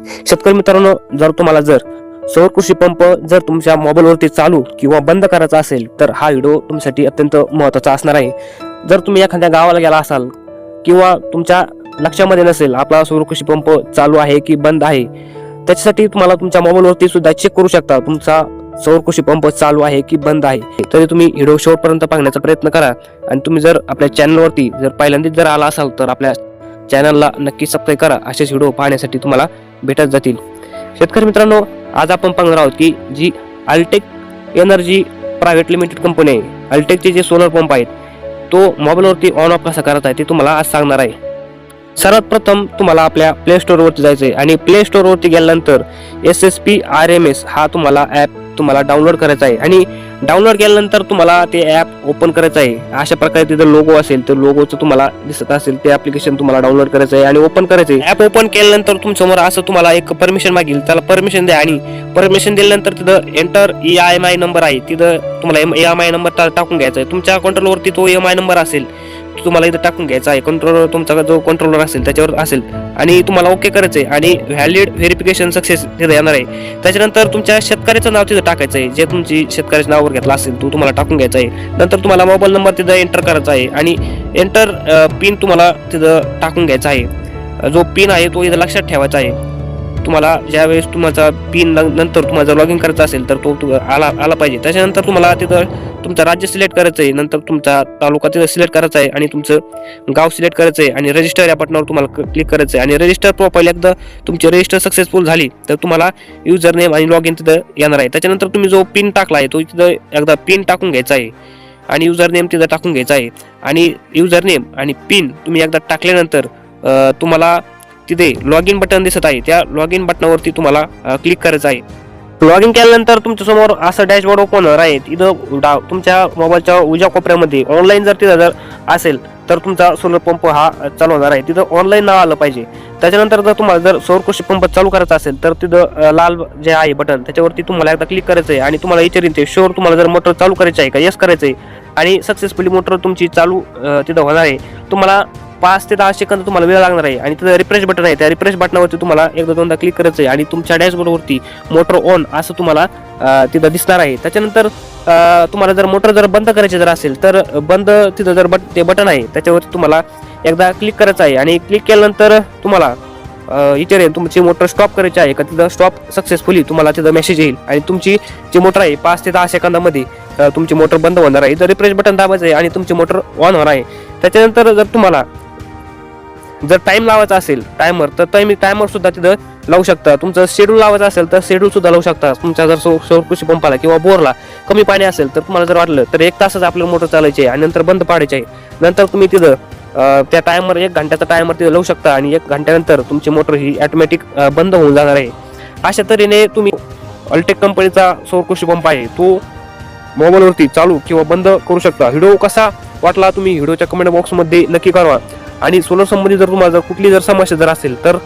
शेतकरी मित्रांनो जर तुम्हाला जर सौर कृषी पंप जर तुमच्या मोबाईलवरती चालू किंवा बंद करायचा असेल तर हा व्हिडिओ तुमच्यासाठी अत्यंत महत्त्वाचा असणार आहे. जर तुम्ही एखाद्या गावाला गेला असाल किंवा तुमच्या लक्षामध्ये नसेल आपला सौर कृषी पंप चालू आहे की बंद आहे त्याच्यासाठी तुम्हाला तुमच्या मोबाईलवरती सुद्धा चेक करू शकता तुमचा सौर कृषी पंप चालू आहे की बंद आहे. तरी तुम्ही व्हिडिओ शेवटपर्यंत पाहण्याचा प्रयत्न करा. आणि तुम्ही जर आपल्या चॅनलवरती जर पहिल्यांदाच जर आला असाल तर आपल्या चॅनलला नक्की सबस्क्राईब करा. असेच व्हिडिओ पाहण्यासाठी तुम्हाला भेटत जातील. शेतकरी मित्रांनो आज आपण पाहणार आहोत की जी Altech energy private limited company आहे अल्टेकचे जे सोलर पंप आहेत तो मोबाईलवरती ऑन ऑफ कसा करत आहे ते तुम्हाला आज सांगणार आहे. सर्वात प्रथम तुम्हाला आपल्या प्ले स्टोअरवरती जायचं आहे आणि प्ले स्टोअरवरती गेल्यानंतर S S P R M S हा तुम्हाला ॲप तुम्हाला डाउनलोड करायचं आहे. आणि डाउनलोड केल्यानंतर तुम्हाला ते ॲप ओपन करायचं आहे. अशा प्रकारे तिथं लोगो असेल तर लोगोचं तुम्हाला दिसत असेल ते ॲप्लिकेशन तुम्हाला डाउनलोड करायचं आहे आणि ओपन करायचं आहे. ॲप ओपन केल्यानंतर तुमच्यासमोर असं तुम्हाला एक परमिशन मागेल. त्याला परमिशन द्या आणि परमिशन दिल्यानंतर तिथं enter E I M I number आहे. तिथं तुम्हाला ई एम आय नंबर टाकून घ्यायचा आहे. तुमच्या कंट्रोलवरती तो एम आय नंबर असेल. तुम्हाला इथं टाकून घ्यायचा आहे. कंट्रोलर तुमचा जो कंट्रोलर असेल त्याच्यावर असेल. आणि तुम्हाला ओके करायचं आहे. आणि व्हॅलिड व्हेरिफिकेशन सक्सेस तिथं येणार आहे. त्याच्यानंतर तुमच्या शेतकऱ्याचं नाव तिथं टाकायचं आहे. जे तुमची शेतकऱ्याच्या नावावर घेतला असेल तो तुम्हाला टाकून घ्यायचा आहे. नंतर तुम्हाला मोबाईल नंबर तिथं एंटर करायचा आहे. आणि एंटर पिन तुम्हाला तिथं टाकून घ्यायचा आहे. जो पिन आहे तो इथं लक्षात ठेवायचा आहे. तुम्हाला ज्यावेळेस तुमचा पिन नंतर तुम्हाला जर लॉग इन करायचा असेल तर तो आला आला पाहिजे. त्याच्यानंतर तुम्हाला तिथं तुमचं राज्य सिलेक्ट करायचं आहे. नंतर तुमचा तालुका तिथं सिलेक्ट करायचा आहे आणि तुमचं गाव सिलेक्ट करायचं आहे आणि रजिस्टर या बटनावर तुम्हाला क्लिक करायचं आहे. आणि रजिस्टर प्रोफाईल एकदा तुमची रजिस्टर सक्सेसफुल झाली तर तुम्हाला युजर नेम आणि लॉग इन तिथं येणार आहे. त्याच्यानंतर तुम्ही जो पिन टाकला आहे तो तिथं एकदा पिन टाकून घ्यायचा आहे. आणि युजर नेम तिथं टाकून घ्यायचा आहे. आणि युजर नेम आणि पिन तुम्ही एकदा टाकल्यानंतर तुम्हाला तिथे लॉग इन बटन दिसत आहे. त्या लॉग इन बटनावरती तुम्हाला क्लिक करायचं आहे. लॉग इन केल्यानंतर तुमच्यासमोर असं डॅशबोर्ड ओपन होणार आहे. तिथं डा तुमच्या मोबाईलच्या उज्या कोपऱ्यामध्ये ऑनलाईन जर तिथं जर असेल तर तुमचा सोलर पंप हा चालू होणार आहे. तिथं ऑनलाईन नाव आलं पाहिजे. त्याच्यानंतर जर तुम्हाला जर सौर कृषी पंप चालू करायचा असेल तर तिथं लाल जे आहे बटन त्याच्यावरती तुम्हाला एकदा क्लिक करायचं आहे. आणि तुम्हाला विचारीन ते शोर तुम्हाला जर मोटर चालू करायचं आहे का यस करायचं आहे. आणि सक्सेसफुली मोटर तुमची चालू तिथं होणार आहे. तुम्हाला पाच ते दहा सेकंद तुम्हाला वेळ लागणार आहे आणि तिथं रिफ्रेश बटन आहे. त्या रिफ्रेश बटनावरती तुम्हाला एकदा दोनदा क्लिक करायचं आहे आणि तुमच्या डॅशबोर्डवरती मोटर ऑन असं तुम्हाला तिथं दिसणार आहे. त्याच्यानंतर तुम्हाला जर मोटर जर बंद करायची जर असेल तर बंद तिथं जर बट ते बटन आहे त्याच्यावरती तुम्हाला एकदा क्लिक करायचं आहे. आणि क्लिक केल्यानंतर तुम्हाला इतर तुमची मोटर स्टॉप करायची आहे. का तिथं स्टॉप सक्सेसफुली तुम्हाला तिथं मेसेज येईल. आणि तुमची जी मोटर आहे पाच ते दहा सेकंदामध्ये तुमची मोटर बंद होणार आहे. इथं रिफ्रेश बटन दाबायचं आहे आणि तुमची मोटर ऑन होणार आहे. त्याच्यानंतर जर तुम्हाला जर टाइम लावायचा असेल टायमर तर तुम्ही टायमर सुद्धा तिथं लावू शकता. तुमचं शेड्यूल लावायचं असेल तर शेड्यूल सुद्धा लावू शकता. तुमच्या जर सौ सौर कृषी पंपाला किंवा बोरला कमी पाणी असेल तर तुम्हाला जर वाटलं तर एक तासच आपल्याला मोटर चालायची आहे आणि नंतर बंद पाडायची. आहे नंतर तुम्ही तिथं त्या टायमर एक घंट्याचा टायमर तिथं लावू शकता आणि एक घंट्यानंतर तुमची मोटर ही ॲटोमॅटिक बंद होऊन जाणार आहे. अशा तऱ्हेने तुम्ही अल्टेक कंपनीचा सौर कृषी पंप आहे तो मोबाईलवरती चालू किंवा बंद करू शकता. व्हिडिओ कसा वाटला तुम्ही व्हिडिओच्या कमेंट बॉक्समध्ये नक्की कळवा. आणि सोलर संबंधित जर तुम्हाला जर कुठली जर समस्या जर असेल तर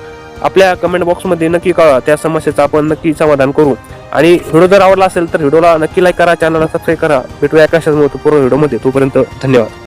आपल्या कमेंट बॉक्समध्ये नक्की कळवा. त्या समस्येचं आपण नक्की समाधान करू. आणि व्हिडिओ जर आवडला असेल तर व्हिडिओला नक्की लाईक करा चॅनलला सबस्क्राईब करा. भेटूया एका पूर्ण व्हिडिओमध्ये तोपर्यंत धन्यवाद.